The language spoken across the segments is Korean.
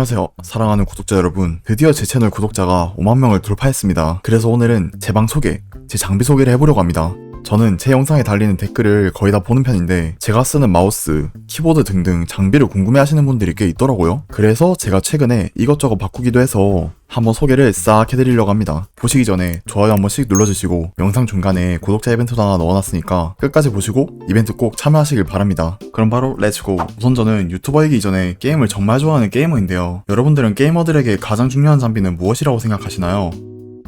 안녕하세요. 사랑하는 구독자 여러분. 드디어 제 채널 구독자가 5만 명을 돌파했습니다. 그래서 오늘은 제 방 소개, 제 장비 소개를 해보려고 합니다. 저는 제 영상에 달리는 댓글을 거의 다 보는 편인데 제가 쓰는 마우스, 키보드 등등 장비를 궁금해 하시는 분들이 꽤 있더라고요. 그래서 제가 최근에 이것저것 바꾸기도 해서 한번 소개를 싹 해드리려고 합니다. 보시기 전에 좋아요 한 번씩 눌러주시고 영상 중간에 구독자 이벤트도 하나 넣어놨으니까 끝까지 보시고 이벤트 꼭 참여하시길 바랍니다. 그럼 바로 렛츠고! 우선 저는 유튜버이기 이전에 게임을 정말 좋아하는 게이머인데요. 여러분들은 게이머들에게 가장 중요한 장비는 무엇이라고 생각하시나요?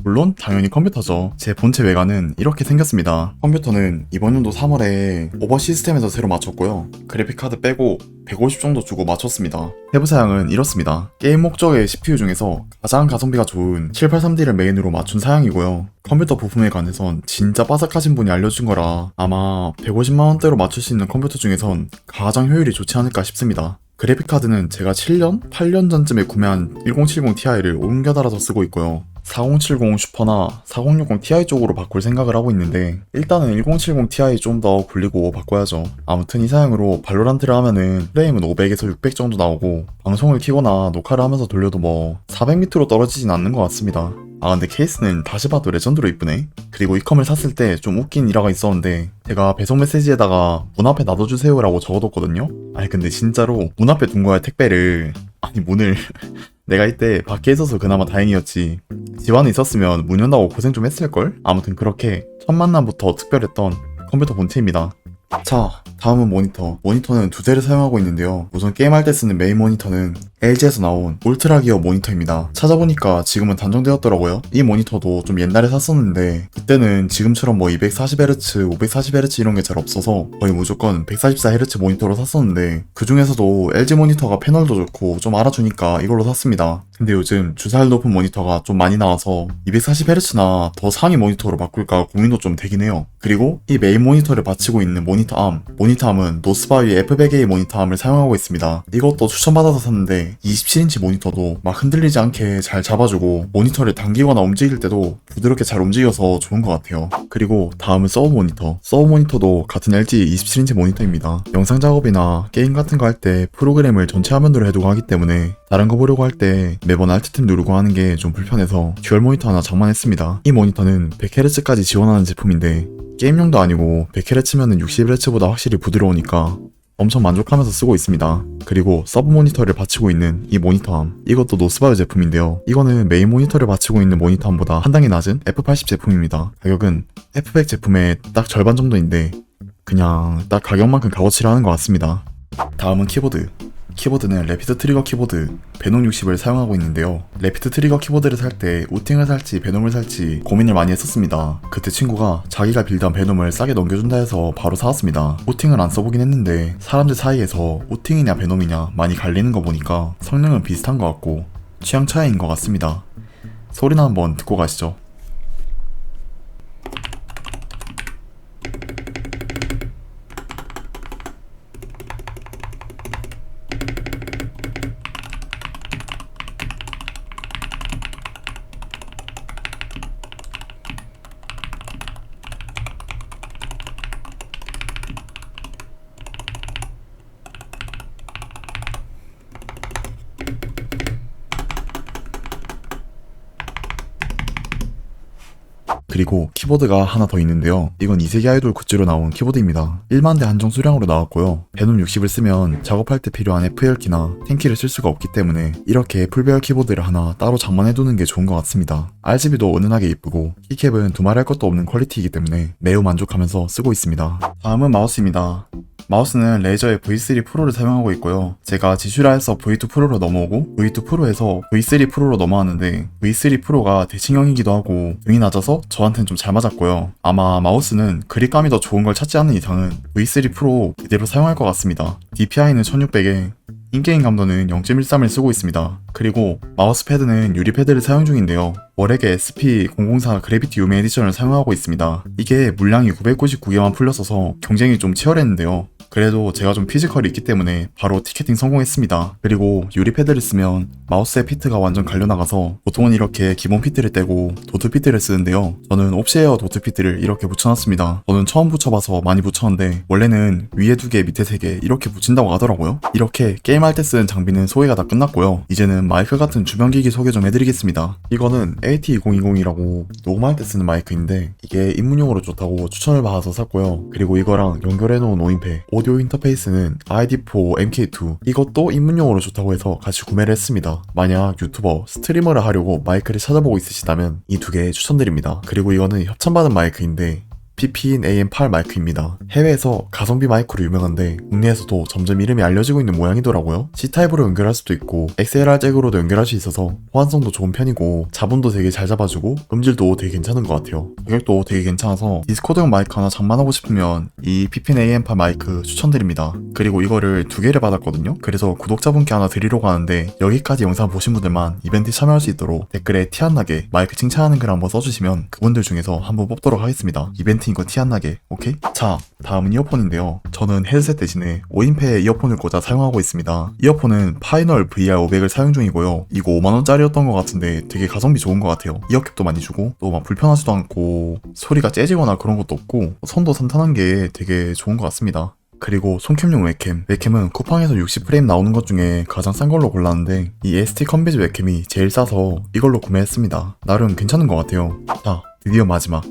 물론 당연히 컴퓨터죠. 제 본체 외관은 이렇게 생겼습니다. 컴퓨터는 이번 연도 3월에 오버 시스템에서 새로 맞췄고요. 그래픽카드 빼고 150 정도 주고 맞췄습니다. 세부 사양은 이렇습니다. 게임 목적의 CPU 중에서 가장 가성비가 좋은 783D를 메인으로 맞춘 사양이고요. 컴퓨터 부품에 관해선 진짜 빠삭하신 분이 알려준 거라 아마 150만원대로 맞출 수 있는 컴퓨터 중에선 가장 효율이 좋지 않을까 싶습니다. 그래픽카드는 제가 7년? 8년 전쯤에 구매한 1070 Ti를 옮겨 달아서 쓰고 있고요. 4070 슈퍼나 4060 Ti 쪽으로 바꿀 생각을 하고 있는데 일단은 1070 Ti 좀 더 굴리고 바꿔야죠. 아무튼 이 사양으로 발로란트를 하면은 프레임은 500에서 600 정도 나오고 방송을 키거나 녹화를 하면서 돌려도 뭐 400m로 떨어지진 않는 것 같습니다. 아 근데 케이스는 다시 봐도 레전드로 이쁘네. 그리고 이 컴을 샀을 때 좀 웃긴 일화가 있었는데 제가 배송 메시지에다가 문 앞에 놔둬주세요 라고 적어뒀거든요. 아니 근데 진짜로 문 앞에 둔 거야 택배를. 아니 문을 내가 이때 밖에 있어서 그나마 다행이었지. 집 안에 있었으면 문 연다고 고생 좀 했을걸? 아무튼 그렇게 첫 만남부터 특별했던 컴퓨터 본체입니다. 자, 다음은 모니터. 모니터는 두 대를 사용하고 있는데요. 우선 게임할 때 쓰는 메인 모니터는 LG에서 나온 울트라 기어 모니터입니다. 찾아보니까 지금은 단종되었더라고요. 이 모니터도 좀 옛날에 샀었는데 그때는 지금처럼 뭐 240Hz, 540Hz 이런 게 잘 없어서 거의 무조건 144Hz 모니터로 샀었는데 그 중에서도 LG 모니터가 패널도 좋고 좀 알아주니까 이걸로 샀습니다. 근데 요즘 주사율 높은 모니터가 좀 많이 나와서 240Hz나 더 상위 모니터로 바꿀까 고민도 좀 되긴 해요. 그리고 이 메인 모니터를 받치고 있는 모니터 암. 모니 터 암은 노스바위 F100A 모니터 암을 사용하고 있습니다. 이것도 추천받아서 샀는데 27인치 모니터도 막 흔들리지 않게 잘 잡아주고 모니터를 당기거나 움직일 때도 부드럽게 잘 움직여서 좋은 것 같아요. 그리고 다음은 서브 모니터. 서브 모니터도 같은 LG 27인치 모니터입니다. 영상 작업이나 게임 같은 거 할 때 프로그램을 전체 화면으로 해두고 하기 때문에 다른 거 보려고 할 때 매번 Alt 탭 누르고 하는 게 좀 불편해서 듀얼 모니터 하나 장만했습니다. 이 모니터는 100Hz까지 지원하는 제품인데 게임용도 아니고 100Hz면은 60Hz보다 확실히 부드러우니까 엄청 만족하면서 쓰고 있습니다. 그리고 서브 모니터를 받치고 있는 이 모니터암 이것도 노스바이오 제품인데요. 이거는 메인 모니터를 받치고 있는 모니터암보다 한 단계 낮은 F80 제품입니다. 가격은 F100 제품의 딱 절반 정도인데 그냥 딱 가격만큼 값어치를 하는 것 같습니다. 다음은 키보드. 키보드는 레피드 트리거 키보드 베놈 60을 사용하고 있는데요. 레피드 트리거 키보드를 살 때 우팅을 살지 베놈을 살지 고민을 많이 했었습니다. 그때 친구가 자기가 빌던 베놈을 싸게 넘겨준다 해서 바로 사왔습니다. 우팅을 안 써보긴 했는데 사람들 사이에서 우팅이냐 베놈이냐 많이 갈리는 거 보니까 성능은 비슷한 것 같고 취향 차이인 것 같습니다. 소리나 한번 듣고 가시죠. 그리고 키보드가 하나 더 있는데요. 이건 이세계 아이돌 굿즈로 나온 키보드입니다. 1만 대 한정 수량으로 나왔고요. 베놈 60을 쓰면 작업할 때 필요한 FL키나 탱키를 쓸 수가 없기 때문에 이렇게 풀배열 키보드를 하나 따로 장만해두는 게 좋은 것 같습니다. RGB도 은은하게 이쁘고 키캡은 두말할 것도 없는 퀄리티이기 때문에 매우 만족하면서 쓰고 있습니다. 다음은 마우스입니다. 마우스는 레이저의 V3 프로를 사용하고 있고요. 제가 지슈라에서 V2 프로로 넘어오고 V2 프로에서 V3 프로로 넘어왔는데 V3 프로가 대칭형이기도 하고 등이 낮아서 저한테는 좀잘 맞았고요. 아마 마우스는 그립감이 더 좋은 걸 찾지 않는 이상은 V3 프로 그대로 사용할 것 같습니다. DPI는 1600에 인게임 감도는 0.13을 쓰고 있습니다. 그리고 마우스 패드는 유리 패드를 사용 중인데요. 월액의 SP004 그래비티 유메 에디션을 사용하고 있습니다. 이게 물량이 999개만 풀렸어서 경쟁이 좀 치열했는데요. 그래도 제가 좀 피지컬이 있기 때문에 바로 티켓팅 성공했습니다. 그리고 유리 패드를 쓰면 마우스의 피트가 완전 갈려나가서 보통은 이렇게 기본 피트를 떼고 도트 피트를 쓰는데요. 저는 옵시에어 도트 피트를 이렇게 붙여놨습니다. 저는 처음 붙여봐서 많이 붙였는데 원래는 위에 두 개, 밑에 세 개 이렇게 붙인다고 하더라고요. 이렇게 게임할 때 쓰는 장비는 소개가 다 끝났고요. 이제는 마이크 같은 주변 기기 소개 좀 해드리겠습니다. 이거는 AT2020이라고 녹음할 때 쓰는 마이크인데 이게 입문용으로 좋다고 추천을 받아서 샀고요. 그리고 이거랑 연결해놓은 오인패 오디오 인터페이스는 ID4 MK2 이것도 입문용으로 좋다고 해서 같이 구매를 했습니다. 만약 유튜버, 스트리머를 하려고 마이크를 찾아보고 있으시다면 이 두 개 추천드립니다. 그리고 이거는 협찬받은 마이크인데 PP인 AM8 마이크입니다. 해외에서 가성비 마이크로 유명한데 국내에서도 점점 이름이 알려지고 있는 모양이더라고요. C타입으로 연결할 수도 있고 XLR 잭으로도 연결할 수 있어서 호환성도 좋은 편이고 자본도 되게 잘 잡아주고 음질도 되게 괜찮은 것 같아요. 가격도 되게 괜찮아서 디스코드용 마이크 하나 장만하고 싶으면 이 PP인 AM8 마이크 추천드립니다. 그리고 이거를 두 개를 받았거든요. 그래서 구독자분께 하나 드리려고 하는데 여기까지 영상 보신 분들만 이벤트 참여할 수 있도록 댓글에 티 안 나게 마이크 칭찬하는 글 한번 써주시면 그분들 중에서 한번 뽑도록 하겠습니다. 이벤트 인거티안 나게, 오케이? 자, 다음은 이어폰인데요. 저는 헤드셋 대신에 5인패 이어폰을 꽂아 사용하고 있습니다. 이어폰은 파이널 VR500을 사용 중이고요. 이거 5만원짜리였던 것 같은데 되게 가성비 좋은 것 같아요. 이어캡도 많이 주고 또 막 불편하지도 않고 소리가 째지거나 그런 것도 없고 선도 산탄한 게 되게 좋은 것 같습니다. 그리고 손캠용 웹캠. 웹캠은 쿠팡에서 60프레임 나오는 것 중에 가장 싼 걸로 골랐는데 이 ST 컨비즈 웹캠이 제일 싸서 이걸로 구매했습니다. 나름 괜찮은 것 같아요. 자, 드디어 마지막.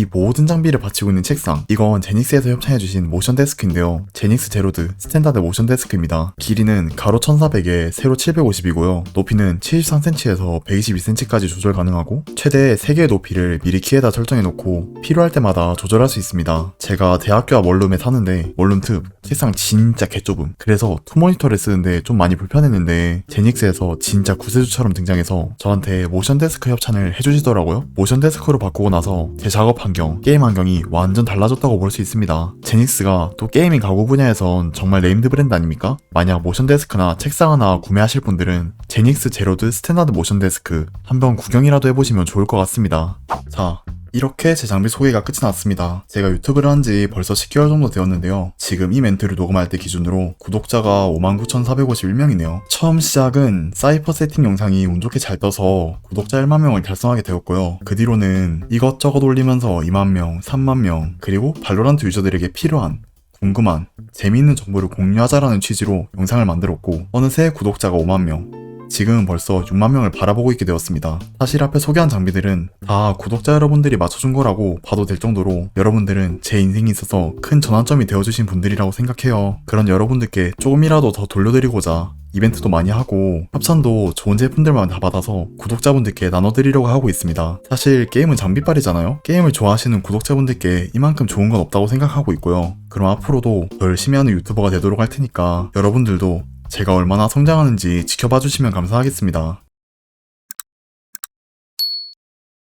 이 모든 장비를 받치고 있는 책상. 이건 제닉스에서 협찬해주신 모션 데스크인데요. 제닉스 제로드 스탠다드 모션 데스크입니다. 길이는 가로 1400에 세로 750이고요. 높이는 73cm에서 122cm까지 조절 가능하고 최대 3개의 높이를 미리 키에다 설정해놓고 필요할 때마다 조절할 수 있습니다. 제가 대학교 앞 원룸에 사는데 원룸 특 책상 진짜 개좁음. 그래서 투 모니터를 쓰는데 좀 많이 불편했는데 제닉스에서 진짜 구세주처럼 등장해서 저한테 모션 데스크 협찬을 해주시더라고요. 모션 데스크로 바꾸고 나서 제 작업 환경, 게임 환경이 완전 달라졌다고 볼 수 있습니다. 제닉스가 또 게이밍 가구 분야에선 정말 네임드 브랜드 아닙니까? 만약 모션 데스크나 책상 하나 구매하실 분들은 제닉스 제로드 스탠다드 모션 데스크 한번 구경이라도 해보시면 좋을 것 같습니다. 자, 이렇게 제 장비 소개가 끝이 났습니다. 제가 유튜브를 한 지 벌써 10개월 정도 되었는데요. 지금 이 멘트를 녹음할 때 기준으로 구독자가 59,451명이네요. 처음 시작은 사이퍼 세팅 영상이 운 좋게 잘 떠서 구독자 1만 명을 달성하게 되었고요. 그 뒤로는 이것저것 올리면서 2만 명, 3만 명, 그리고 발로란트 유저들에게 필요한 궁금한, 재미있는 정보를 공유하자라는 취지로 영상을 만들었고 어느새 구독자가 5만 명, 지금은 벌써 6만 명을 바라보고 있게 되었습니다. 사실 앞에 소개한 장비들은 다 구독자 여러분들이 맞춰준 거라고 봐도 될 정도로 여러분들은 제 인생에 있어서 큰 전환점이 되어주신 분들이라고 생각해요. 그런 여러분들께 조금이라도 더 돌려드리고자 이벤트도 많이 하고 협찬도 좋은 제품들만 다 받아서 구독자분들께 나눠드리려고 하고 있습니다. 사실 게임은 장비빨이잖아요. 게임을 좋아하시는 구독자분들께 이만큼 좋은 건 없다고 생각하고 있고요. 그럼 앞으로도 더 열심히 하는 유튜버가 되도록 할 테니까 여러분들도 제가 얼마나 성장하는지 지켜봐 주시면 감사하겠습니다.